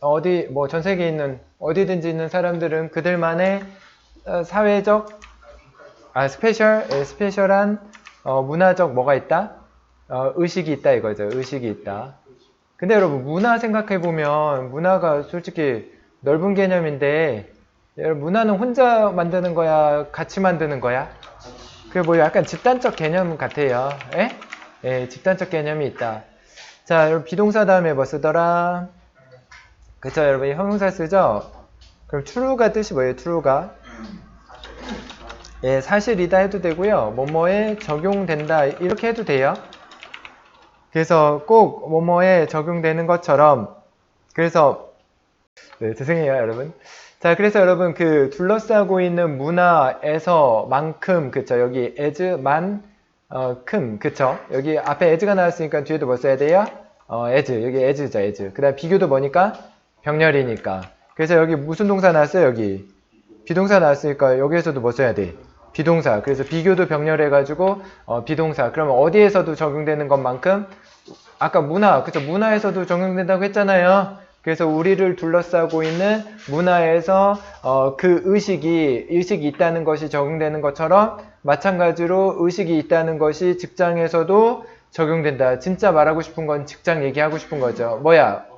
어디 뭐 전 세계에 있는 어디든지 있는 사람들은 그들만의 어, 사회적 아 스페셜 예, 스페셜한 어, 문화적 뭐가 있다? 어, 의식이 있다 이거죠. 의식이 있다. 근데 여러분 문화 생각해 보면 문화가 솔직히 넓은 개념인데 여러분 문화는 혼자 만드는 거야, 같이 만드는 거야? 그게 뭐 약간 집단적 개념 같아요. 예? 예, 집단적 개념이 있다. 자, 여러분 비동사 다음에 뭐 쓰더라? 그쵸, 여러분 이 형용사 쓰죠? 그럼 true가 뜻이 뭐예요? true가 예, 사실이다 해도 되고요. 뭐뭐에 적용된다 이렇게 해도 돼요. 그래서 꼭 뭐뭐에 적용되는 것처럼 그래서 네, 죄송해요, 여러분. 자, 그래서 여러분 그 둘러싸고 있는 문화에서만큼 그쵸 여기 as만 어, 큼 그쵸 여기 앞에 as가 나왔으니까 뒤에도 뭐 써야 돼요? 어, as 여기 as죠, as. 그다음 비교도 뭐니까 병렬이니까. 그래서 여기 무슨 동사 나왔어요? 여기 비동사 나왔으니까 여기에서도 뭐 써야 돼? 비동사. 그래서 비교도 병렬해가지고 어, 비동사. 그러면 어디에서도 적용되는 것만큼 아까 문화, 그쵸? 문화에서도 적용된다고 했잖아요. 그래서 우리를 둘러싸고 있는 문화에서 어, 그 의식이 의식이 있다는 것이 적용되는 것처럼 마찬가지로 의식이 있다는 것이 직장에서도 적용된다. 진짜 말하고 싶은 건 직장 얘기하고 싶은 거죠. 뭐야?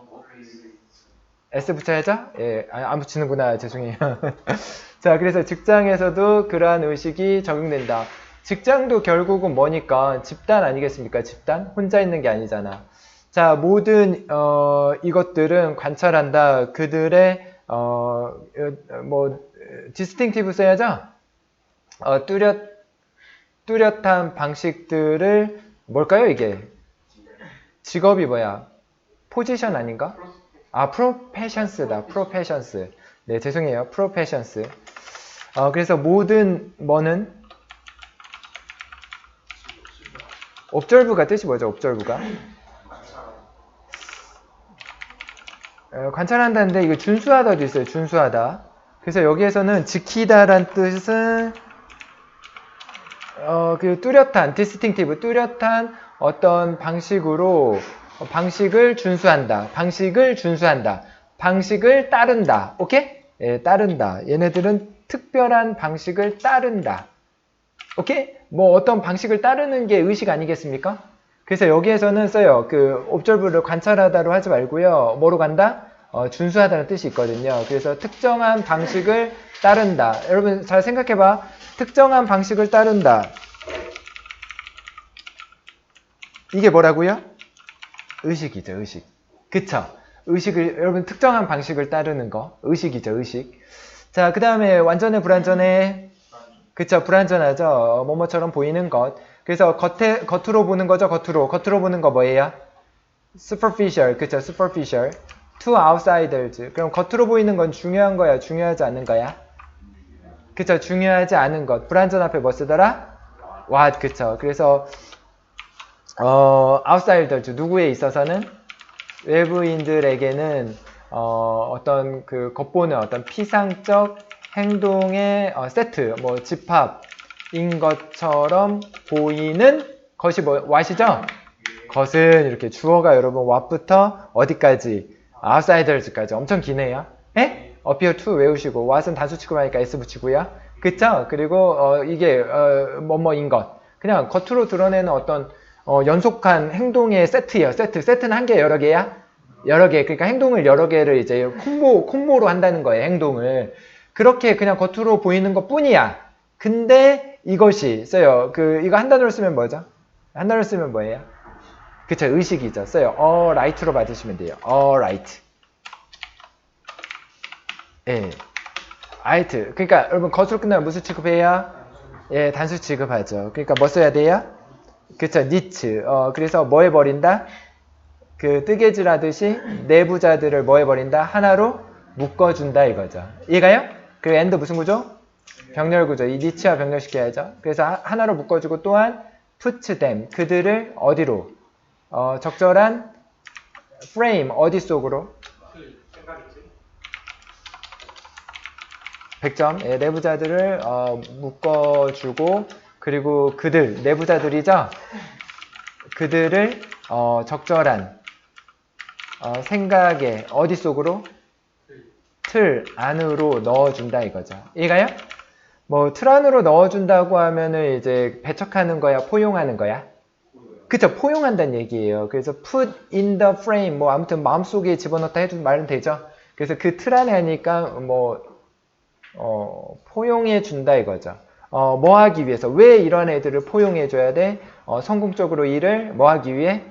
S 붙여야죠? 예, 아, 안 붙이는구나. 죄송해요. 자, 그래서 직장에서도 그러한 의식이 적용된다. 직장도 결국은 뭐니까 집단 아니겠습니까? 집단? 혼자 있는 게 아니잖아. 자, 모든 어, 이것들은 관찰한다. 그들의 어, 뭐 디스팅티브 써야죠. 어, 뚜렷 뚜렷한 방식들을 뭘까요, 이게? 직업이 뭐야? 포지션 아닌가? 아, 프로페션스다. 프로페션스. 네, 죄송해요. 프로페션스. 어, 그래서 모든 뭐는 옵절부가 뜻이 뭐죠? 옵절부가? 어, 관찰한다는데 이거 준수하다도 있어요. 준수하다. 그래서 여기에서는 지키다란 뜻은 어, 그 뚜렷한, 디스팅티브, 뚜렷한 어떤 방식으로 어, 방식을 준수한다. 방식을 준수한다. 방식을 따른다. 오케이? 예, 따른다. 얘네들은 특별한 방식을 따른다. 오케이? 뭐 어떤 방식을 따르는 게 의식 아니겠습니까? 그래서 여기에서는 써요. 그 옵절부를 관찰하다로 하지 말고요. 뭐로 간다? 어, 준수하다는 뜻이 있거든요. 그래서 특정한 방식을 따른다. 여러분 잘 생각해봐. 특정한 방식을 따른다. 이게 뭐라고요? 의식이죠, 의식. 그쵸? 의식을, 여러분 특정한 방식을 따르는 거. 의식이죠, 의식. 자, 그 다음에 완전해, 불완전해? 그쵸, 불완전하죠. 어, 뭐뭐처럼 보이는 것. 그래서 겉에, 겉으로 보는 거죠, 겉으로. 겉으로 보는 거 뭐예요? superficial, 그쵸, superficial. to outsiders. 그럼 겉으로 보이는 건 중요한 거야, 중요하지 않은 거야? 그쵸, 중요하지 않은 것. 불완전 앞에 뭐 쓰더라? what, 그쵸. 그래서, 어, outsiders, 누구에 있어서는? 외부인들에게는, 어, 어떤 그 겉보는 어떤 피상적 행동의 어, 세트, 뭐 집합인 것처럼 보이는 것이 뭐, what이죠? 것은 이렇게 주어가 여러분 what부터 어디까지? outsiders까지 엄청 기네요. 에? appear to 외우시고 what은 단수 취급하니까 s 붙이고요. 그쵸? 그리고 어, 이게 어, 뭐뭐인 것. 그냥 겉으로 드러내는 어떤 어, 연속한 행동의 세트예요. 세트. 세트는 한 개, 여러 개야? 여러 개. 그러니까 행동을 여러 개를 이제 콤보, 콤보로 한다는 거예요. 행동을. 그렇게 그냥 겉으로 보이는 것 뿐이야. 근데 이것이 써요. 그 이거 한 단어로 쓰면 뭐죠? 한 단어로 쓰면 뭐예요? 그쵸 의식이죠. 써요. all right로 받으시면 돼요. all right. 예. right. 그러니까 여러분 겉으로 끝나면 무슨 취급해요? 예, 단수 취급하죠. 그러니까 뭐 써야 돼요? 그쵸 니츠. 어, 그래서 뭐 해버린다? 그 뜨개질 하듯이 내부자들을 뭐 해버린다? 하나로 묶어준다 이거죠. 이해가요? 그 엔드 무슨 구조? 병렬 구조. 이 니츠와 병렬시켜야죠. 그래서 하- 하나로 묶어주고 또한 put them. 그들을 어디로? 어, 적절한 프레임 어디 속으로? 100점. 예, 내부자들을 어, 묶어주고 그리고 그들 내부자들이죠. 그들을 어, 적절한 어, 생각에 어디 속으로? 틀 안으로 넣어준다 이거죠. 이해가요? 뭐 틀 안으로 넣어준다고 하면은 이제 배척하는 거야, 포용하는 거야? 그쵸, 포용한다는 얘기예요. 그래서 put in the frame, 뭐 아무튼 마음 속에 집어넣다 해도 말은 되죠. 그래서 그 틀 안에 하니까 뭐 어, 포용해 준다 이거죠. 어, 뭐 하기 위해서 왜 이런 애들을 포용해 줘야 돼? 어, 성공적으로 일을 뭐 하기 위해?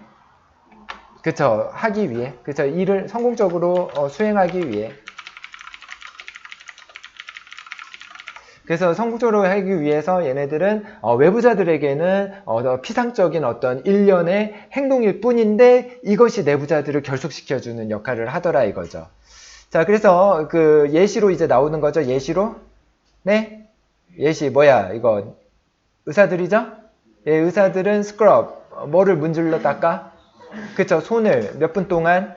그쵸, 하기 위해. 그쵸, 일을 성공적으로 어, 수행하기 위해. 그래서 성공적으로 하기 위해서 얘네들은 어, 외부자들에게는 어, 더 피상적인 어떤 일련의 행동일 뿐인데 이것이 내부자들을 결속시켜주는 역할을 하더라 이거죠. 자, 그래서 그 예시로 이제 나오는 거죠. 예시로. 네? 예시 뭐야? 이거 의사들이죠? 예, 의사들은 스크럽 어, 뭐를 문질러 닦아? 그쵸, 손을 몇 분 동안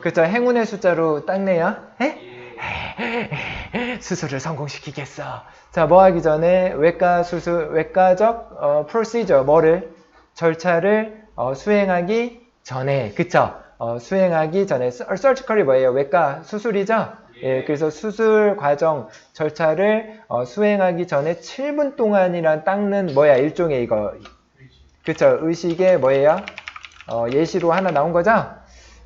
그쵸, 행운의 숫자로 닦네요. 에? 수술을 성공시키겠어. 자, 뭐 하기 전에 외과 수술, 외과적 어, 프로시저 뭐를 절차를 어, 수행하기 전에, 그쵸? 어, 수행하기 전에 surgical이 뭐예요? 외과 수술이죠? 예, 그래서 수술 과정 절차를 어, 수행하기 전에 7분 동안이란 닦는 뭐야? 일종의 이거 그쵸? 의식의 뭐예요? 어, 예시로 하나 나온 거죠?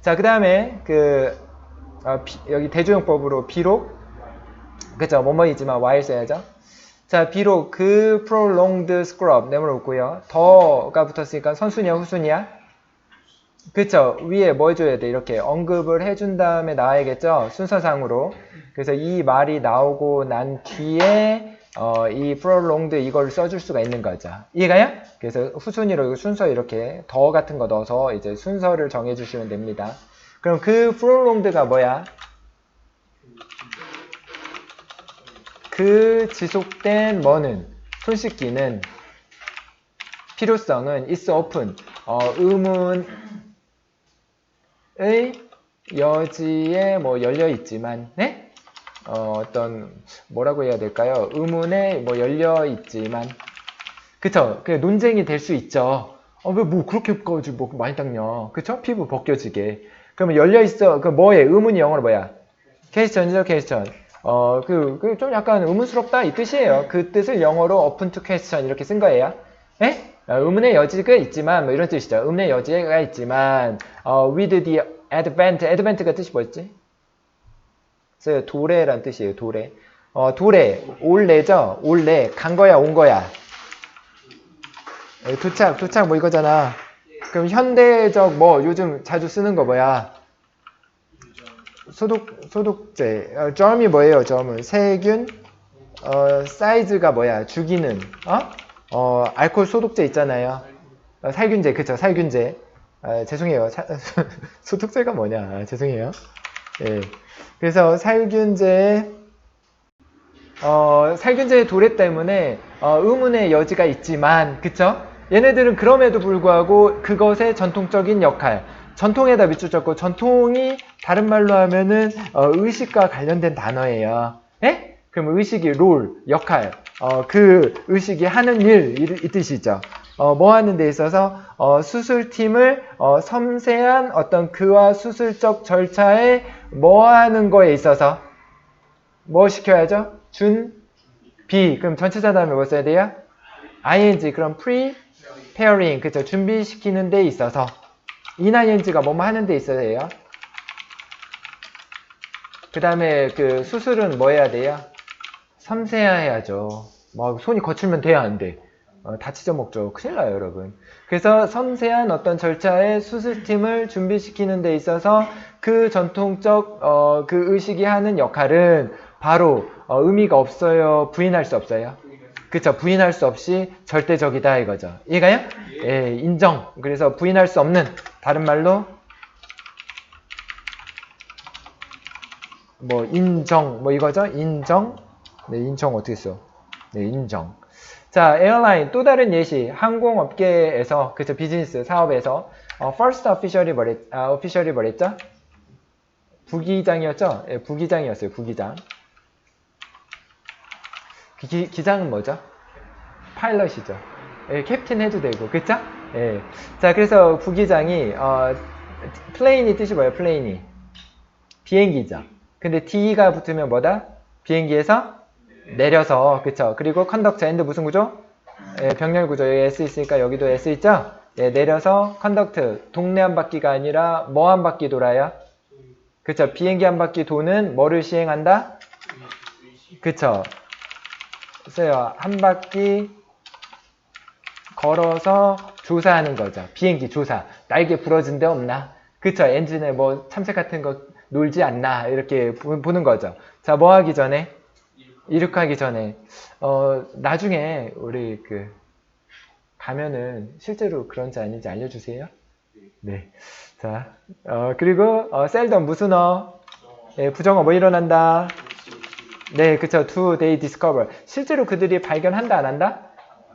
자, 그 다음에 그 어, 비- 여기 대조용법으로 비록 그쵸? 뭐뭐이지만 y를 써야죠. 자, 비록 그 prolonged scrub 내물었고요. 더가 붙었으니까 선순이야, 후순이야? 그쵸? 위에 뭐 해줘야 돼? 이렇게 언급을 해준 다음에 나와야겠죠? 순서상으로. 그래서 이 말이 나오고 난 뒤에 어, 이 prolonged 이걸 써줄 수가 있는 거죠. 이해가요? 그래서 후순위로 순서 이렇게 더 같은 거 넣어서 이제 순서를 정해주시면 됩니다. 그럼 그 prolonged가 뭐야? 그 지속된 뭐는 손 씻기는 필요성은 is open 어, 의문 의 여지에 뭐 열려 있지만 네? 어, 어떤 뭐라고 해야 될까요? 의문에 뭐 열려 있지만 그쵸? 그 논쟁이 될 수 있죠. 어, 왜 뭐 그렇게 까지 뭐 많이 닦냐? 그쵸? 피부 벗겨지게. 그러면 열려 있어. 그 뭐에 의문이 영어로 뭐야? 퀘스천이죠, 퀘스천. 어, 그, 그 좀 약간 의문스럽다 이 뜻이에요. 그 뜻을 영어로 open to question 이렇게 쓴 거예요. 에? 어, 의문의 여지가 있지만 뭐 이런 뜻이죠. 의문의 여지가 있지만 어, with the advent, advent가 뜻이 뭐였지? 그래서 도래란 뜻이에요. 도래. 어, 도래 올래죠. 올래 간 거야, 온 거야. 에, 도착, 도착 뭐 이거잖아. 그럼 현대적 뭐 요즘 자주 쓰는 거 뭐야? 소독 소독제. 어, 점이 뭐예요? 점은 세균. 어, 사이즈가 뭐야? 죽이는. 어? 어, 알코올 소독제 있잖아요. 어, 살균제, 그쵸? 살균제. 아, 죄송해요. 사- 소독제가 뭐냐? 아, 죄송해요. 예. 그래서 살균제, 어, 살균제의 도래 때문에 어, 의문의 여지가 있지만, 그쵸? 얘네들은 그럼에도 불구하고 그것의 전통적인 역할, 전통에다 밑줄 쳤고, 전통이 다른 말로 하면은 어, 의식과 관련된 단어예요. 예? 그럼 의식이 롤, 역할, 어, 그 의식이 하는 일, 이, 이 뜻이죠. 어, 뭐 하는 데 있어서 어, 수술팀을 어, 섬세한 어떤 그와 수술적 절차에 뭐 하는 거에 있어서 뭐 시켜야죠? 준, 비. 그럼 전체자 다음에 뭐 써야 돼요? ing. 그럼 preparing. 그죠? 준비시키는 데 있어서 ining가 뭐뭐 하는 데 있어야 돼요. 그 다음에 그 수술은 뭐 해야 돼요? 섬세해야죠. 뭐 손이 거칠면 돼야 안 돼. 어, 다 찢어먹죠. 큰일 나요, 여러분. 그래서 섬세한 어떤 절차의 수술팀을 준비시키는 데 있어서 그 전통적 어, 그 의식이 하는 역할은 바로 어, 의미가 없어요. 부인할 수 없어요. 그쵸 부인할 수 없이 절대적이다 이거죠. 이해가요? 예, 인정. 그래서 부인할 수 없는 다른 말로 뭐 인정 뭐 이거죠? 인정. 네, 인정 어떻게 써? 네, 인정. 자, 에어라인 또 다른 예시 항공업계에서 그쵸 비즈니스 사업에서 어, first official이 뭐랬 아, official이 뭐랬죠? 부기장이었죠? 예, 부기장이었어요. 부기장. 기, 기장은 뭐죠? 파일럿이죠. 예, 캡틴 해도 되고, 그쵸? 예. 자, 그래서 부기장이, 어, 플레인이 뜻이 뭐예요? 플레인이 비행기죠. 근데 D가 붙으면 뭐다? 비행기에서 내려서 그쵸? 그리고 컨덕터 엔드 무슨 구조? 예, 병렬 구조 여기 S 있으니까 여기도 S 있죠? 예, 내려서 컨덕트 동네 한 바퀴가 아니라 뭐 한 바퀴 돌아요? 그쵸? 비행기 한 바퀴 도는 뭐를 시행한다? 그쵸? 글쎄요 한 바퀴 걸어서 조사하는 거죠. 비행기 조사. 날개 부러진 데 없나? 그쵸? 엔진에 뭐 참새 같은 거 놀지 않나? 이렇게 보- 보는 거죠. 자, 뭐 하기 전에? 이륙하기 전에. 어, 나중에 우리 그, 가면은 실제로 그런지 아닌지 알려주세요. 네. 자, 어, 그리고, 어, 셀덤 무슨 어? 예, 부정어 뭐 일어난다? 네, 그쵸. Do they discover. 실제로 그들이 발견한다, 안 한다?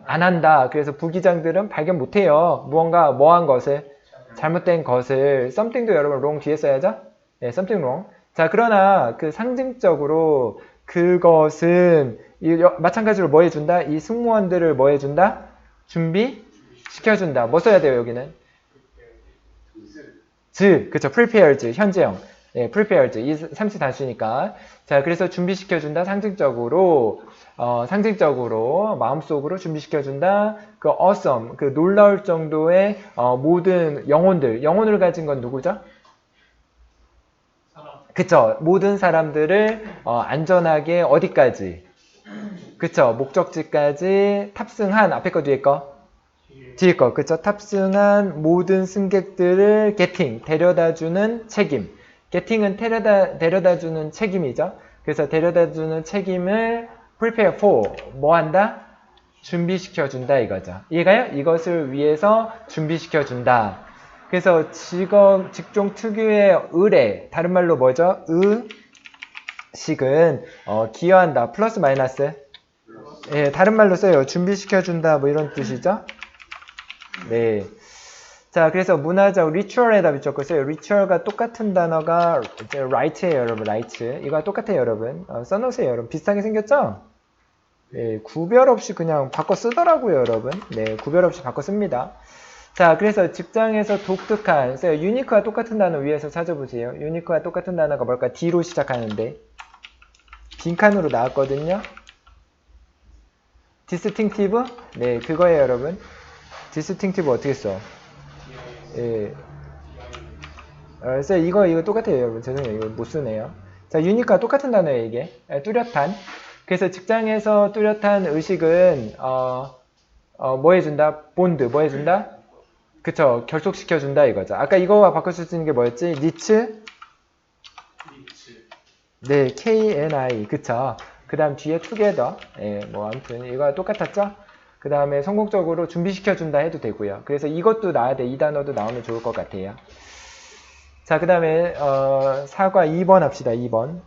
안 한다. 그래서 부기장들은 발견 못 해요. 무언가, 뭐한 것을. 잘못된 것을. something도 여러분 wrong 뒤에 써야죠? 네, something wrong. 자, 그러나 그 상징적으로 그것은 마찬가지로 뭐 해준다? 이 승무원들을 뭐 해준다? 준비시켜준다. 뭐 써야 돼요, 여기는? 즈, 그쵸, prepared, 현재형. 예, prepared. 이 삼시 단수니까. 자, 그래서 준비시켜준다, 상징적으로, 어, 상징적으로, 마음속으로 준비시켜준다. 그 awesome, 그 놀라울 정도의, 어, 모든 영혼들, 영혼을 가진 건 누구죠? 그쵸, 모든 사람들을, 어, 안전하게 어디까지? 그쵸, 목적지까지 탑승한, 앞에 거 뒤에 거? 뒤에 거, 그쵸? 탑승한 모든 승객들을 게팅, 데려다주는 책임. 게팅은 데려다, 데려다주는 책임이죠. 그래서 데려다주는 책임을 prepare for, 뭐 한다? 준비시켜준다 이거죠. 이해가요? 이것을 위해서 준비시켜준다. 그래서 직업, 직종 특유의 의뢰, 다른 말로 뭐죠? 의식은 어, 기여한다. 플러스 마이너스? 예, 다른 말로 써요. 준비시켜준다 뭐 이런 뜻이죠. 네. 자, 그래서 문화적 리추얼에다 붙였고요. 리추얼과 똑같은 단어가 right예요, 여러분. right. 이거 똑같아요, 여러분. 어, 써놓으세요, 여러분. 비슷하게 생겼죠? 네, 구별 없이 그냥 바꿔 쓰더라고요, 여러분. 네, 구별 없이 바꿔 씁니다. 자, 그래서 직장에서 독특한, 그래서 유니크와 똑같은 단어 위에서 찾아보세요. 유니크와 똑같은 단어가 뭘까? D로 시작하는데. 빈칸으로 나왔거든요. 디스팅티브? 네, 그거예요, 여러분. 디스팅티브 어떻게 써? 예. 어, 그래서 이거, 이거 똑같아요, 여러분. 죄송해요. 이거 못 쓰네요. 자, 유니크와 똑같은 단어예요, 이게. 예, 뚜렷한. 그래서 직장에서 뚜렷한 의식은, 어, 어, 뭐 해준다? 본드, 뭐 해준다? 그쵸. 결속시켜준다, 이거죠. 아까 이거와 바꿀 수 있는 게 뭐였지? 니츠? 네, KNI. 그쵸. 그 다음 뒤에 together. 예, 뭐, 아무튼, 이거 똑같았죠? 그 다음에 성공적으로 준비시켜준다 해도 되고요. 그래서 이것도 나와야 돼. 이 단어도 나오면 좋을 것 같아요. 자, 그 다음에, 어, 사과 2번 합시다. 2번.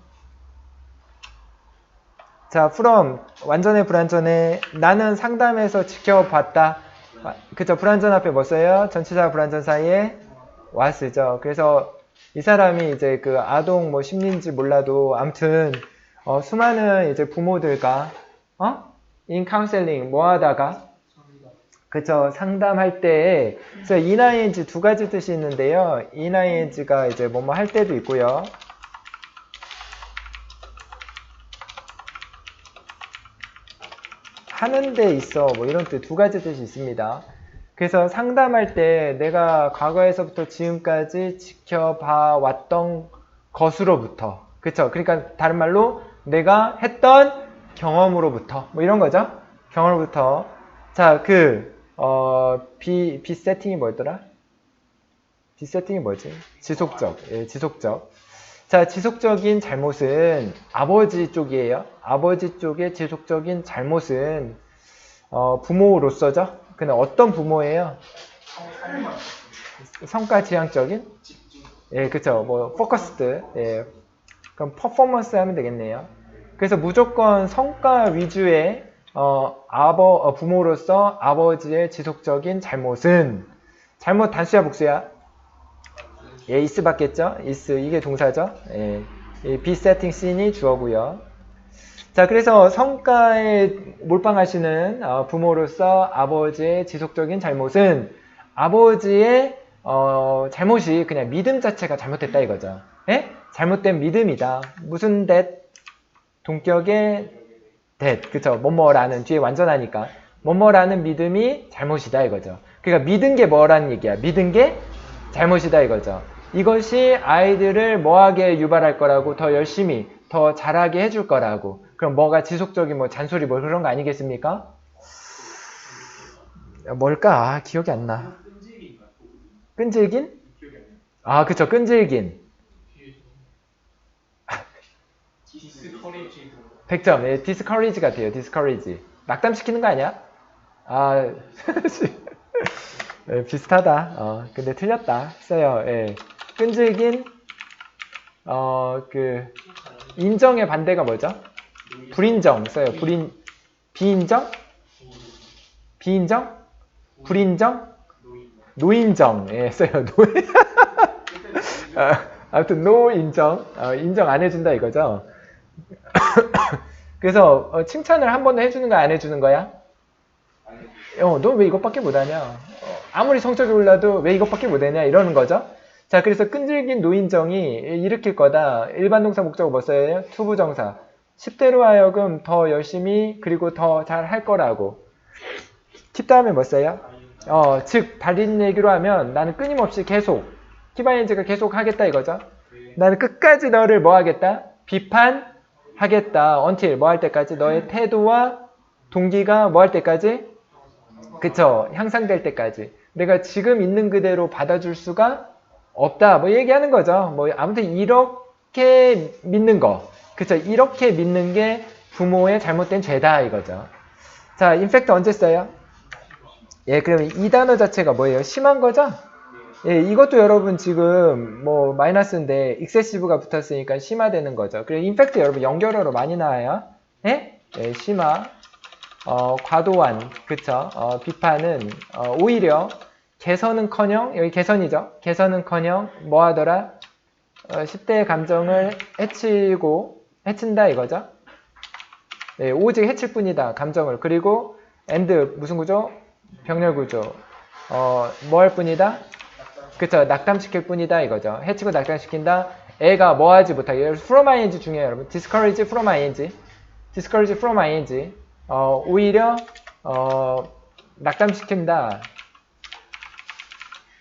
자, from. 완전해, 불완전해. 나는 상담에서 지켜봤다. 아, 그쵸. 불완전 앞에 뭐 써요? 전치사 불완전 사이에 was죠. 그래서 이 사람이 이제 그 아동 뭐 심리인지 몰라도 암튼 어, 수많은 이제 부모들과 어? 인 카운셀링 뭐 하다가 그쵸 상담할 때 그래서 인ING 두 가지 뜻이 있는데요 인ING가 이제 뭐뭐 할 때도 있고요 하는 데 있어. 뭐 이런 뜻 두 가지 뜻이 있습니다. 그래서 상담할 때 내가 과거에서부터 지금까지 지켜봐 왔던 것으로부터 그쵸? 그러니까 다른 말로 내가 했던 경험으로부터 뭐 이런 거죠? 경험으로부터. 자그 어, 비, 비 세팅이 뭐였더라? 비 세팅이 뭐지? 지속적. 예, 지속적 자 지속적인 잘못은 아버지 쪽이에요. 아버지 쪽의 지속적인 잘못은 어, 부모로서죠? 근데 어떤 부모예요? 성과 지향적인? 예 그쵸. 뭐 포커스드. 예. 그럼 퍼포먼스 하면 되겠네요. 그래서 무조건 성과 위주의 어, 아버 어, 부모로서 아버지의 지속적인 잘못은 잘못 단수야 복수야? 예, 이스 받겠죠? 이스 이게 동사죠? 예, 이 비세팅 씬이 주어고요. 자, 그래서 성과에 몰빵하시는 어, 부모로서 아버지의 지속적인 잘못은 아버지의 어, 잘못이 그냥 믿음 자체가 잘못됐다 이거죠. 예? 잘못된 믿음이다. 무슨 that? 동격의 that. 그쵸? 뭐뭐라는 뒤에 완전하니까. 뭐뭐라는 믿음이 잘못이다 이거죠. 그러니까 믿은 게 뭐라는 얘기야. 믿은 게 잘못이다 이거죠. 이것이 아이들을 뭐하게 유발할 거라고 더 열심히 더 잘하게 해줄 거라고. 그럼 뭐가 지속적인 뭐 잔소리 뭐 그런 거 아니겠습니까? 뭘까? 아, 기억이 안 나. 끈질긴? 아, 그쵸. 끈질긴. 디스커리지 100점. 예, discourage 같아요. discourage. 낙담시키는 거 아니야? 아, 예, 비슷하다. 어, 근데 틀렸다. 써요. 예. 끈질긴, 어, 그, 인정의 반대가 뭐죠? 불인정 써요. 불인, 비인정? 비인정? 불인정? 노인정. 예, 써요. 노 아, 아무튼 노인정. 어, 인정 안 해준다 이거죠. 그래서 어, 칭찬을 한 번도 해주는 거야 안 해주는 거야? 어, 너 왜 이것밖에 못하냐? 어, 아무리 성적이 올라도 왜 이것밖에 못하냐? 이러는 거죠. 자, 그래서 끈질긴 노인정이 일으킬 거다. 일반 동사 목적어 뭐 써요? 투부 정사. 10대로 하여금 더 열심히 그리고 더 잘 할 거라고. 팁 다음에 뭐 써요? 어, 즉 다른 얘기로 하면 나는 끊임없이 계속 키바인즈가 계속 하겠다 이거죠. 나는 끝까지 너를 뭐 하겠다? 비판하겠다. until 뭐 할 때까지 너의 태도와 동기가 뭐 할 때까지? 그쵸. 향상될 때까지. 내가 지금 있는 그대로 받아줄 수가 없다. 뭐 얘기하는 거죠. 뭐 아무튼 이렇게 믿는 거. 그쵸. 이렇게 믿는 게 부모의 잘못된 죄다 이거죠. 자, 인팩트 언제 써요? 예, 그러면 이 단어 자체가 뭐예요? 심한 거죠? 예, 이것도 여러분 지금 뭐 마이너스인데 excessive가 붙었으니까 심화되는 거죠. 그리고 인팩트 여러분 연결어로 많이 나와요. 예? 예, 심화. 어, 과도한, 그쵸? 어, 비판은 어, 오히려 개선은커녕 여기 개선이죠. 개선은커녕 뭐 하더라? 어, 10대의 감정을 해치고 해친다 이거죠. 네, 오직 해칠 뿐이다 감정을 그리고 and 무슨 구조? 병렬 구조. 어, 뭐 할 뿐이다? 그쵸 낙담시킬 뿐이다 이거죠. 해치고 낙담시킨다. 애가 뭐 하지 못하게. from ing 중요해요 여러분. discourage from ing. discourage from ing. 어, 오히려 어, 낙담시킨다.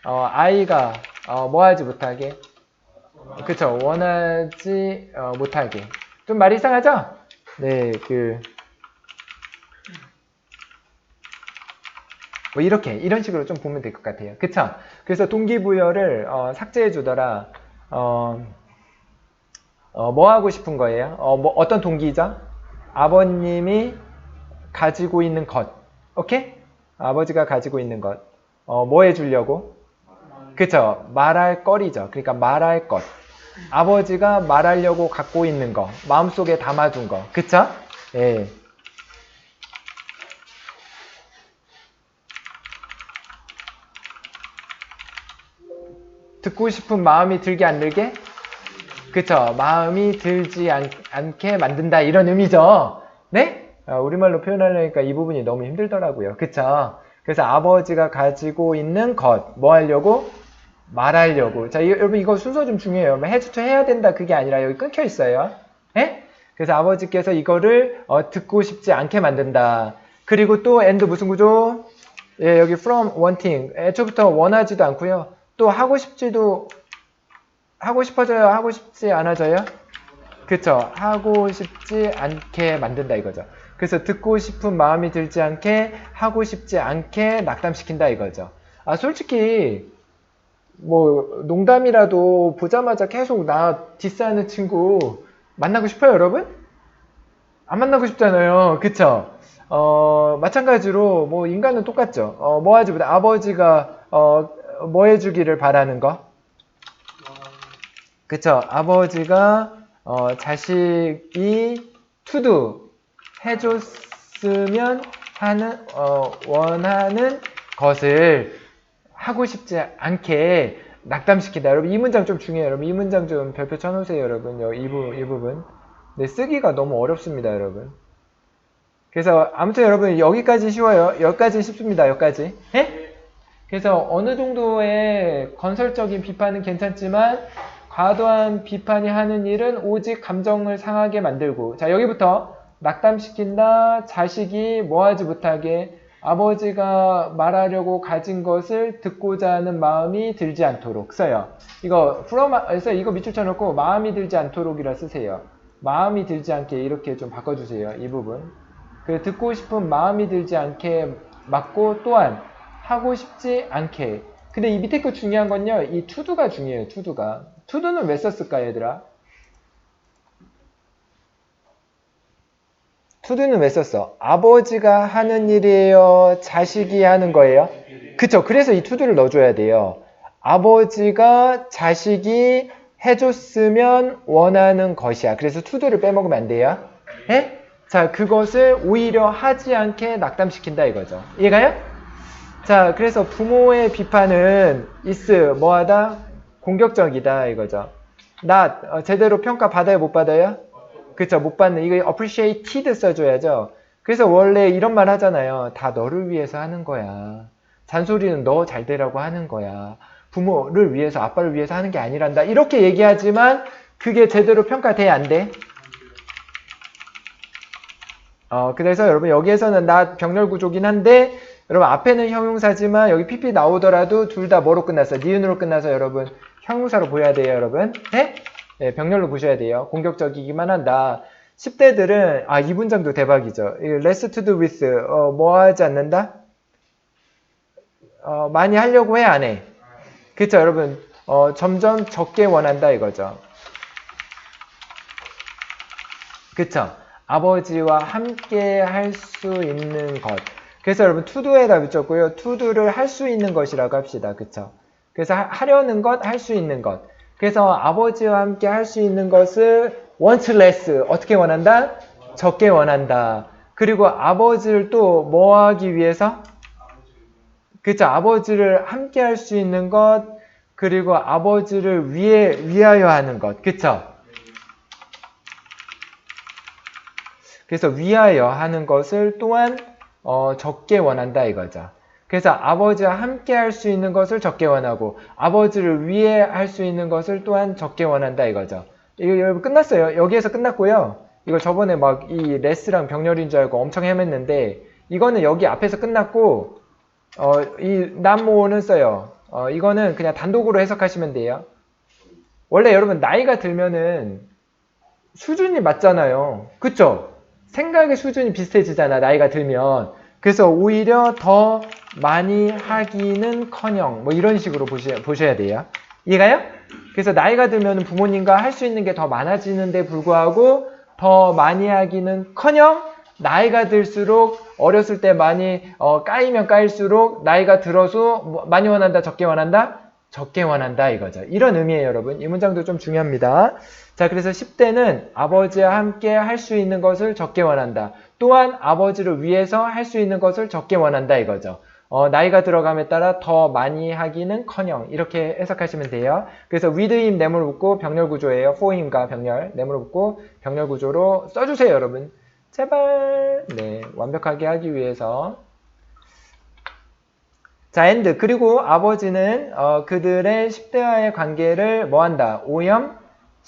어, 아이가 어, 뭐 하지 못하게. 그쵸 원하지 어, 못하게. 좀 말이 이상하죠? 네, 그. 뭐 이렇게 이런 식으로 좀 보면 될 것 같아요. 그쵸? 그래서 동기부여를 어, 삭제해 주더라. 어, 어, 뭐 하고 싶은 거예요? 어, 뭐 어떤 동기죠? 아버님이 가지고 있는 것. 오케이? 아버지가 가지고 있는 것. 어, 뭐 해주려고? 그쵸? 말할 거리죠. 그러니까 말할 것. 아버지가 말하려고 갖고 있는 거. 마음속에 담아둔 거. 그쵸? 예. 듣고 싶은 마음이 들게 안 들게? 그쵸. 마음이 들지 않, 않게 만든다. 이런 의미죠. 네? 어, 우리말로 표현하려니까 이 부분이 너무 힘들더라고요. 그쵸. 그래서 아버지가 가지고 있는 것, 뭐 하려고? 말하려고. 자, 이- 여러분 이거 순서 좀 중요해요. 해주투 해야 된다 그게 아니라 여기 끊겨 있어요. 예? 그래서 아버지께서 이거를 어, 듣고 싶지 않게 만든다. 그리고 또 and 무슨 구조? 예, 여기 from wanting. 애초부터 원하지도 않고요. 또 하고 싶지도 하고 싶어져요. 하고 싶지 않아져요? 그쵸. 하고 싶지 않게 만든다 이거죠. 그래서 듣고 싶은 마음이 들지 않게 하고 싶지 않게 낙담시킨다 이거죠. 아 솔직히 뭐 농담이라도 보자마자 계속 나 디스하는 친구 만나고 싶어요 여러분? 안 만나고 싶잖아요. 그쵸? 어, 마찬가지로 뭐 인간은 똑같죠. 어, 뭐 하지 못해 아버지가 어, 뭐 해주기를 바라는 거? 그쵸? 아버지가 어, 자식이 투두 해줬으면 하는 어, 원하는 것을 하고 싶지 않게 낙담시킨다. 여러분 이 문장 좀 중요해요. 여러분 이 문장 좀 별표 쳐놓으세요. 여러분 여- 이, 부, 이 부분. 네 쓰기가 너무 어렵습니다. 여러분. 그래서 아무튼 여러분 여기까지 쉬워요. 여기까지 쉽습니다. 여기까지. 예? 그래서 어느 정도의 건설적인 비판은 괜찮지만 과도한 비판이 하는 일은 오직 감정을 상하게 만들고 자 여기부터 낙담시킨다 자식이 뭐하지 못하게 아버지가 말하려고 가진 것을 듣고자 하는 마음이 들지 않도록 써요. 이거 프로마에서 이거 밑줄 쳐놓고 마음이 들지 않도록이라 쓰세요. 마음이 들지 않게 이렇게 좀 바꿔주세요. 이 부분. 그 듣고 싶은 마음이 들지 않게 맞고 또한 하고 싶지 않게. 근데 이 밑에 거 중요한 건요. 이 투두가 중요해요. 투두가. 투두는 왜 썼을까 얘들아? 투두는 왜 썼어? 아버지가 하는 일이에요? 자식이 하는 거예요? 그쵸. 그래서 이 투두를 넣어줘야 돼요. 아버지가 자식이 해줬으면 원하는 것이야. 그래서 투두를 빼먹으면 안 돼요. 예? 자, 그것을 오히려 하지 않게 낙담시킨다 이거죠. 이해가요? 자, 그래서 부모의 비판은 is 뭐하다? 공격적이다 이거죠. 나 어, 제대로 평가 받아요, 못 받아요? 그쵸, 못 받는 이거 appreciated 써줘야죠. 그래서 원래 이런 말 하잖아요. 다 너를 위해서 하는 거야. 잔소리는 너 잘 되라고 하는 거야. 부모를 위해서, 아빠를 위해서 하는 게 아니란다. 이렇게 얘기하지만 그게 제대로 평가돼 안 돼? 어, 그래서 여러분 여기에서는 나 병렬 구조긴 한데 여러분 앞에는 형용사지만 여기 PP 나오더라도 둘 다 뭐로 끝났어? 니은으로 끝나서 여러분 형용사로 보여야 돼요, 여러분. 네? 네, 병렬로 보셔야 돼요. 공격적이기만 한다. 10대들은 아, 이 문장도 대박이죠. 이 less to do with 어, 뭐 하지 않는다? 어, 많이 하려고 해, 안 해? 그쵸, 여러분. 어, 점점 적게 원한다 이거죠. 그쵸? 아버지와 함께 할 수 있는 것. 그래서 여러분 투두에다 붙였고요. 투두를 할 수 있는 것이라고 합시다. 그쵸? 그래서 하- 하려는 것, 할 수 있는 것. 그래서 아버지와 함께 할 수 있는 것을 wants less 어떻게 원한다? 적게 원한다. 그리고 아버지를 또 뭐 하기 위해서? 그쵸? 아버지를 함께 할 수 있는 것, 그리고 아버지를 위해, 위하여 하는 것. 그쵸? 그래서 위하여 하는 것을 또한 어, 적게 원한다 이거죠. 그래서 아버지와 함께 할 수 있는 것을 적게 원하고 아버지를 위해 할 수 있는 것을 또한 적게 원한다 이거죠. 이거 여러분 끝났어요. 여기에서 끝났고요. 이거 저번에 막 이 레스랑 병렬인 줄 알고 엄청 헤맸는데 이거는 여기 앞에서 끝났고 어, 이 남모는 써요. 어, 이거는 그냥 단독으로 해석하시면 돼요. 원래 여러분 나이가 들면은 수준이 맞잖아요. 그쵸? 생각의 수준이 비슷해지잖아, 나이가 들면. 그래서 오히려 더 많이 하기는 커녕, 뭐 이런 식으로 보셔, 보셔야 돼요. 이해가요? 그래서 나이가 들면 부모님과 할 수 있는 게 더 많아지는데 불구하고 더 많이 하기는 커녕 나이가 들수록 어렸을 때 많이 어, 까이면 까일수록 나이가 들어서 뭐 많이 원한다, 적게 원한다? 적게 원한다 이거죠. 이런 의미예요, 여러분. 이 문장도 좀 중요합니다. 자, 그래서 10대는 아버지와 함께 할 수 있는 것을 적게 원한다. 또한 아버지를 위해서 할 수 있는 것을 적게 원한다 이거죠. 어, 나이가 들어감에 따라 더 많이 하기는 커녕 이렇게 해석하시면 돼요. 그래서 with him 네모를 붙고 병렬 구조예요. for him과 병렬 네모를 붙고 병렬 구조로 써주세요, 여러분. 제발 네 완벽하게 하기 위해서 자, and 그리고 아버지는 어, 그들의 10대와의 관계를 뭐한다? 오염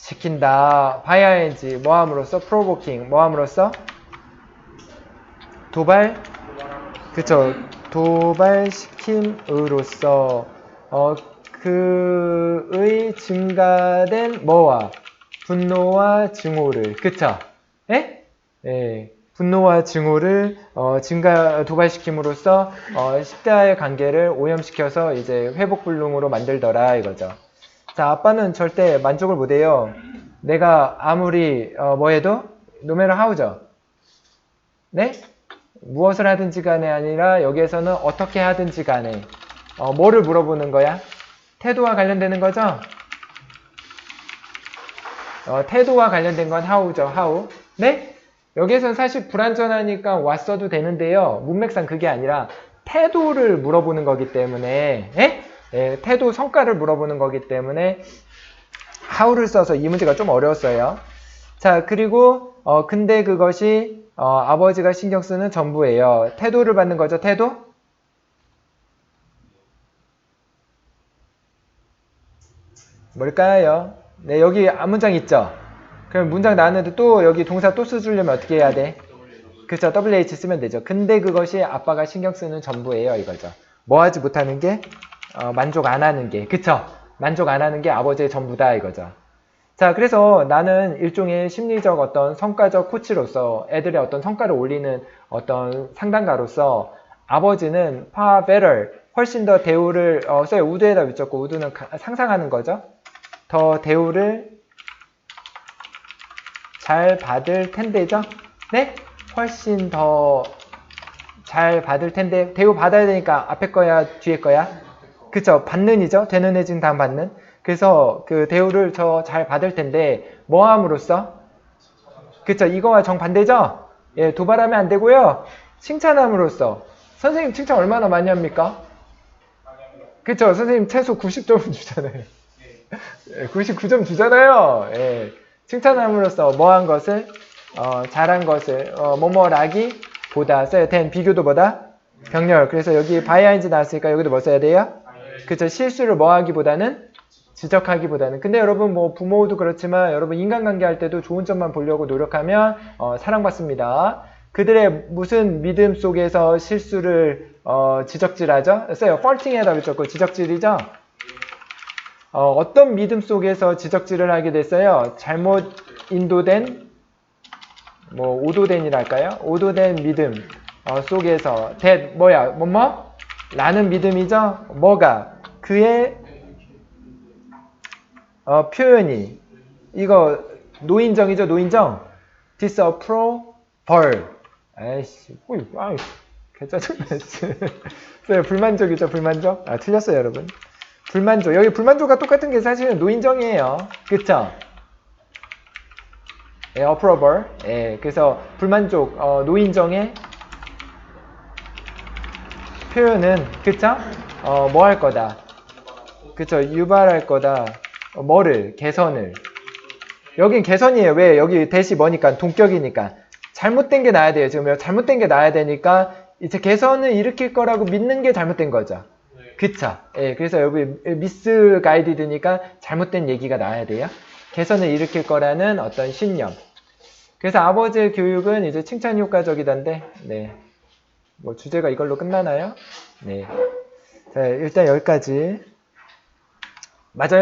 시킨다. 바이아인지 뭐함으로써 provoking 뭐함으로써 도발 그쵸 도발시킴으로써 어, 그의 증가된 뭐와 분노와 증오를 그쵸? 예? 예. 분노와 증오를 어, 증가 도발시킴으로써 어, 10대와의 관계를 오염시켜서 이제 회복불능으로 만들더라 이거죠. 자, 아빠는 절대 만족을 못해요. 내가 아무리 어, 뭐해도 노매를 하우죠. 네? 무엇을 하든지 간에 아니라 여기에서는 어떻게 하든지 간에 어, 뭐를 물어보는 거야? 태도와 관련되는 거죠? 어, 태도와 관련된 건 how죠, how. 네? 여기에서는 사실 불완전하니까 왔어도 되는데요. 문맥상 그게 아니라 태도를 물어보는 거기 때문에, 예? 예, 태도 성과를 물어보는 거기 때문에 how를 써서 이 문제가 좀 어려웠어요. 자, 그리고 어, 근데 그것이 어, 아버지가 신경 쓰는 전부예요. 태도를 받는 거죠, 태도? 뭘까요? 네, 여기 아, 앞문장 있죠? 그럼 문장 나왔는데 또 여기 동사 또 써주려면 어떻게 해야 돼? 그쵸, WH 쓰면 되죠. 근데 그것이 아빠가 신경 쓰는 전부예요, 이거죠. 뭐 하지 못하는 게? 어, 만족 안 하는 게, 그쵸? 만족 안 하는 게 아버지의 전부다, 이거죠. 자, 그래서 나는 일종의 심리적 어떤 성과적 코치로서 애들의 어떤 성과를 올리는 어떤 상담가로서 아버지는 far better, 훨씬 더 대우를, 어, 써요. 우드에다 붙였고, 우드는 가- 상상하는 거죠. 더 대우를 잘 받을 텐데죠? 네? 훨씬 더 잘 받을 텐데, 대우 받아야 되니까 앞에 거야, 뒤에 거야? 그쵸? 받는이죠? 되는 해진 다음 받는. 그래서 그 대우를 저 잘 받을 텐데, 뭐 함으로써? 그쵸? 이거와 정반대죠? 예, 도발하면 안 되고요. 칭찬함으로써. 선생님 칭찬 얼마나 많이 합니까? 그쵸? 선생님 최소 90점은 주잖아요. 예, 99점 주잖아요. 예. 칭찬함으로써 뭐한 것을 어, 잘한 것을 어, 뭐뭐라기 보다 써요. 된 비교도 보다 병렬. 그래서 여기 바이아인지 나왔으니까 여기도 뭐 써야 돼요? 그쵸 실수를 뭐 하기보다는 지적하기보다는 근데 여러분 뭐 부모도 그렇지만 여러분 인간관계 할 때도 좋은 점만 보려고 노력하면 어, 사랑받습니다. 그들의 무슨 믿음 속에서 실수를 어, 지적질하죠? 써요. 펄팅에다 붙였고 지적질이죠? 어, 어떤 믿음 속에서 지적질을 하게 됐어요? 잘못 인도된 뭐 오도된이랄까요? 오도된 믿음 어, 속에서 that 뭐야 뭐뭐 라는 믿음이죠. 뭐가 그의 어, 표현이 이거 노인정이죠. 노인정 disapproval 아이씨 오이 아이 개짜증나 네, 불만족이죠. 불만족 아 틀렸어요 여러분 불만족 여기 불만족과 똑같은 게 사실은 노인정이에요. 그쵸? 예, approval. 예, 그래서 불만족, 어, 노인정의 표현은, 그쵸? 어, 뭐 할 거다. 그쵸? 유발할 거다. 어, 뭐를? 개선을. 여긴 개선이에요. 왜? 여기 대시 뭐니까? 동격이니까. 잘못된 게 나야 돼요. 지금 잘못된 게 나야 되니까, 이제 개선을 일으킬 거라고 믿는 게 잘못된 거죠. 그쵸? 예, 그래서 여기 미스 가이디드니까 잘못된 얘기가 나와야 돼요. 개선을 일으킬 거라는 어떤 신념. 그래서 아버지의 교육은 이제 칭찬 효과적이던데, 네. 뭐 주제가 이걸로 끝나나요? 네. 자, 일단 여기까지. 맞아요.